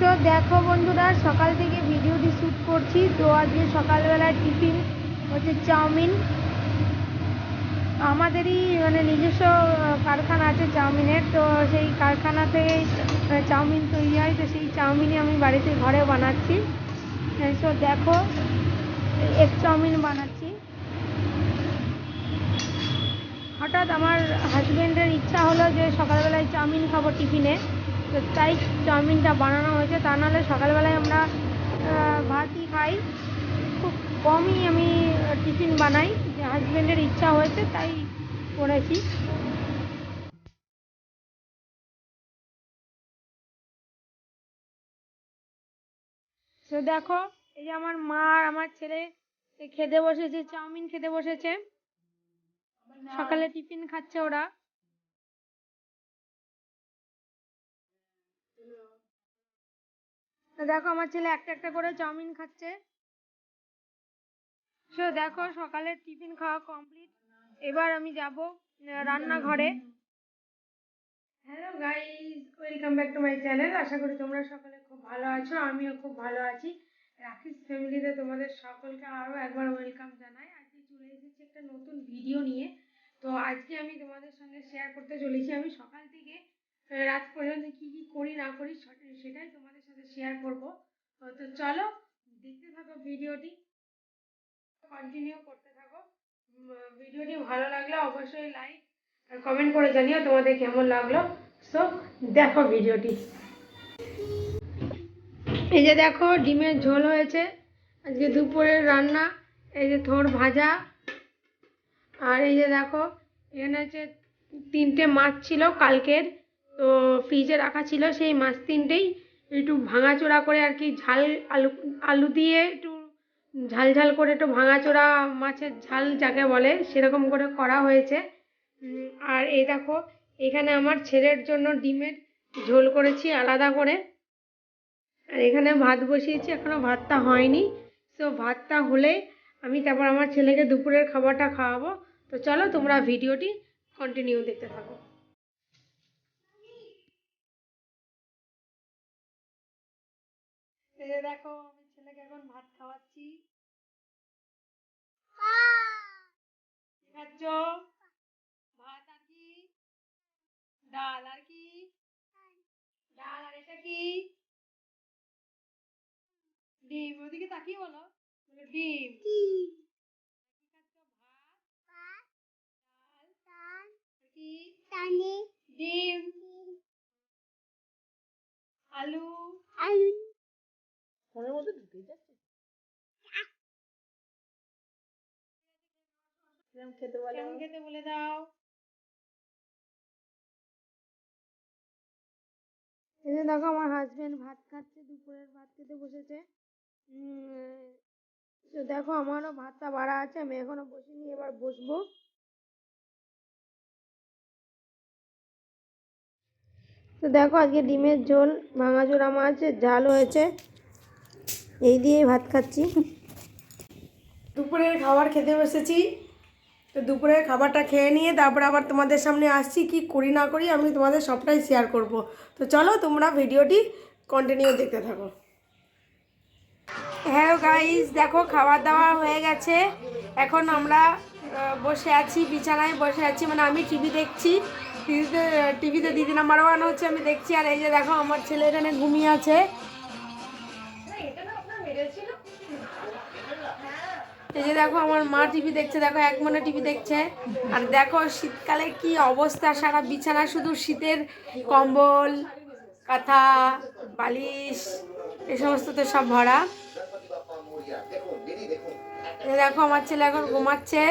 So দেখো বন্ধুরা, সকাল থেকে ভিডিওটি শ্যুট করছি। তো আজকে সকালবেলায় টিফিন হচ্ছে চাউমিন। আমাদেরই মানে নিজস্ব কারখানা আছে চাউমিনের। তো সেই কারখানা থেকে চাউমিন তৈরি হয়। তো সেই চাউমিনই আমি বাড়িতে ঘরে বানাচ্ছি। সো দেখো এক চাউমিন বানাচ্ছি। হঠাৎ আমার হাজবেন্ডের ইচ্ছা হলো যে সকালবেলায় চাউমিন খাব টিফিনে তাই চাউমিনটা বানানো হয়েছে। তা নাহলে সকালবেলায় আমরা ভাতই খাই। খুব কমই আমি টিফিন বানাই। যে হাজবেন্ডের ইচ্ছা হয়েছে, তাই করেছি। তো দেখো, এই যে আমার মা আর আমার ছেলে খেতে বসেছে, চাউমিন খেতে বসেছে। সকালে টিফিন খাচ্ছে ওরা। দেখো আমার ছেলে একটা একটা করে চাউমিন খাচ্ছে। সো দেখো সকালের টিফিন খাওয়া কমপ্লিট এবার আমি যাব রান্নাঘরে। Hello guys welcome back to my channel আশা করি তোমরা সকলে খুব ভালো আছো, আমিও খুব ভালো আছি। রাখিস ফ্যামিলিতে তোমাদের সকলকে আরও একবার ওয়েলকাম জানাই। আজকে চলে এসেছি একটা নতুন ভিডিও নিয়ে। তো আজকে আমি তোমাদের সঙ্গে শেয়ার করতে চলেছি। আমি সকাল থেকে রাত পর্যন্ত কি কি করি, না করি সট- সেটাই তোমাদের সাথে শেয়ার করব। তো চলো, দেখতে থাকো ভিডিওটি। কন্টিনিউ করতে থাকো। ভিডিওটি ভালো লাগলে অবশ্যই লাইক আর কমেন্ট করে জানিও তোমাদের কেমন লাগল। সো দেখো ভিডিওটি। এই যে দেখো, ডিমের ঝোল হয়েছে। আজকে দুপুরের রান্না। এই যে থোড় ভাজা। আর এই যে দেখো, এখানে হচ্ছে তিনটে মাছ ছিল কালকের। তো ফ্রিজে রাখা ছিল সেই মাছ তিনটেই। একটু ভাঙাচোড়া করে আর কি ঝাল আলু আলু দিয়ে একটু ঝাল ঝাল করে একটু ভাঙাচোড়া মাছের ঝাল যাকে বলে সেরকম করে করা হয়েছে। আর এই দেখো, এখানে আমার ছেলের জন্য ডিমের ঝোল করেছি আলাদা করে। আর এখানে ভাত বসিয়েছি, এখনও ভাতটা হয়নি। তো ভাতটা হলে আমি তারপর আমার ছেলেকে দুপুরের খাবারটা খাওয়াবো। তো চলো তোমরা ভিডিওটি কন্টিনিউ দেখতে থাকো। যে দেখো আমি ছেলেকে এখন ভাত খাওয়াচ্ছি। খাচ্ছ? ভাত আর কি? ডাল আর কি? ডাল আর এটা কি? ডিম ওদিকে তাকিয়ে বলো। বলো ডিম। ডিম। আলু। ফোনের মধ্যে ঢুকে যাচ্ছে। কিরম খেতে বলে। কেমন খেতে বলে দাও। এই যে দেখো আমার হাজবেন্ড ভাত খাচ্ছে দুপুরের ভাত খেতে বসেছে। তো দেখো আমারও ভাতটা বাড়া আছে আমি এখনও বসিনি এবার বসবো। তো দেখো আজকে ডিমের ঝোল ভাঙাচোরা মাছের ঝাল হয়েছে। এই দিয়েই ভাত খাচ্ছি। দুপুরের খাবার খেতে বসেছি। তো দুপুরের খাবারটা খেয়ে নিয়ে তারপরে আবার তোমাদের সামনে আসছি, কি করি না করি আমি তোমাদের সবটাই শেয়ার করব। তো চলো তোমরা ভিডিওটি কন্টিনিউ দেখতে থাকো। হ্যাঁ গাইস দেখো খাবার দাওয়া হয়ে গেছে। এখন আমরা বসে আছি, বিছানায় বসে আছি মানে আমি টিভি দেখছি। টিভিতে টিভিতে দিদি নাম্বার ওয়ান হচ্ছে, আমি দেখছি। আর এই যে দেখো আমার ছেলে এখানে ঘুমিয়ে আছে। এই যে দেখো, আমার মা টিভি দেখছে, দেখো, এক মনে টিভি দেখছে। আর দেখো, শীতকালে কি অবস্থা, সারা বিছানা শুধু শীতের কম্বল, কাঁথা, বালিশ এই সমস্ততে সব ভরা। দেখো, আমার ছেলে এখন ঘুমাচ্ছে।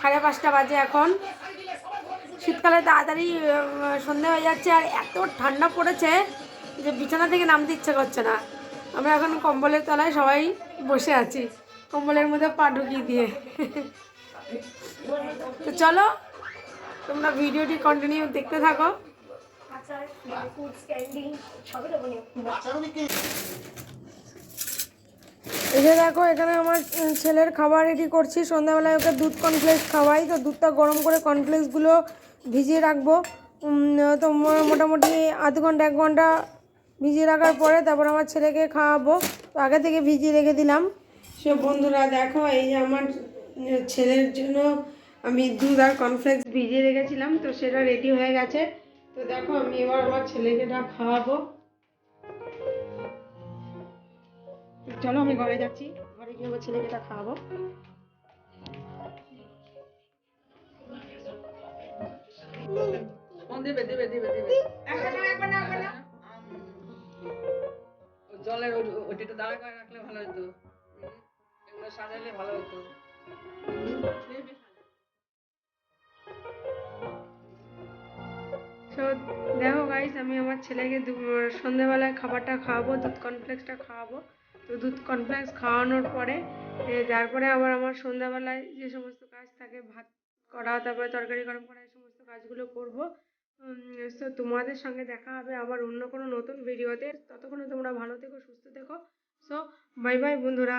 সাড়ে পাঁচটা বাজে এখন। শীতকালে তাড়াতাড়ি সন্ধে হয়ে যাচ্ছে, আর এত ঠান্ডা পড়েছে যে বিছানা থেকে নামতে ইচ্ছে করছে না। আমরা এখন কম্বলের তলায় সবাই বসে আছি। কম্বলের মধ্যে পা ঢুকিয়ে দিয়ে। তো চলো, তোমরা ভিডিওটি কন্টিনিউ দেখতে থাকো। যে দেখো, এখানে আমার ছেলের খাবার রেডি করছি। সন্ধ্যাবেলায় ওকে দুধ কর্নফ্লেক্স খাওয়াই। তো দুধটা গরম করে কর্নফ্লেক্সগুলো ভিজিয়ে রাখব। তো মোটামুটি আধ ঘণ্টা, এক ঘণ্টা ভিজিয়ে রাখার পরে তারপর আমার ছেলেকে খাওয়াবো। তো আগে থেকে ভিজিয়ে রেখে দিলাম। সে বন্ধুরা দেখো এই যে আমার ছেলের জন্য আমি দুধ আর কর্নফ্লেক্স ভিজিয়ে রেখেছিলাম। তো সেটা রেডি হয়ে গেছে। তো দেখো আমি এবার আমার ছেলেকে এটা খাওয়াবো। চলো আমি ঘরে যাচ্ছি। ঘরে গিয়ে আমার ছেলেকে এটা খাওয়াবো। দেবে দেবে দেবে জলের ওটিটা দাঁড়া করে রাখলে ভালো হতো। এগুলো সাজাইলে ভালো হতো। তো দেখো গাইস আমি আমার ছেলেকে সন্ধেবেলায় খাবারটা খাওয়াবো, দুধ কর্নফ্লেক্সটা খাওয়াবো। তো দুধ কর্নফ্লেক্স খাওয়ানোর পরে তারপরে আবার আমার সন্ধ্যাবেলায় যে সমস্ত কাজ থাকে, ভাত করা, তারপরে তরকারি গরম করা, এই সমস্ত কাজগুলো করব। তো তোমাদের সঙ্গে দেখা হবে আবার অন্য কোনো নতুন ভিডিওতে ততক্ষণে তোমরা ভালো থেকো, সুস্থ থেকো। সো বাই বাই বন্ধুরা।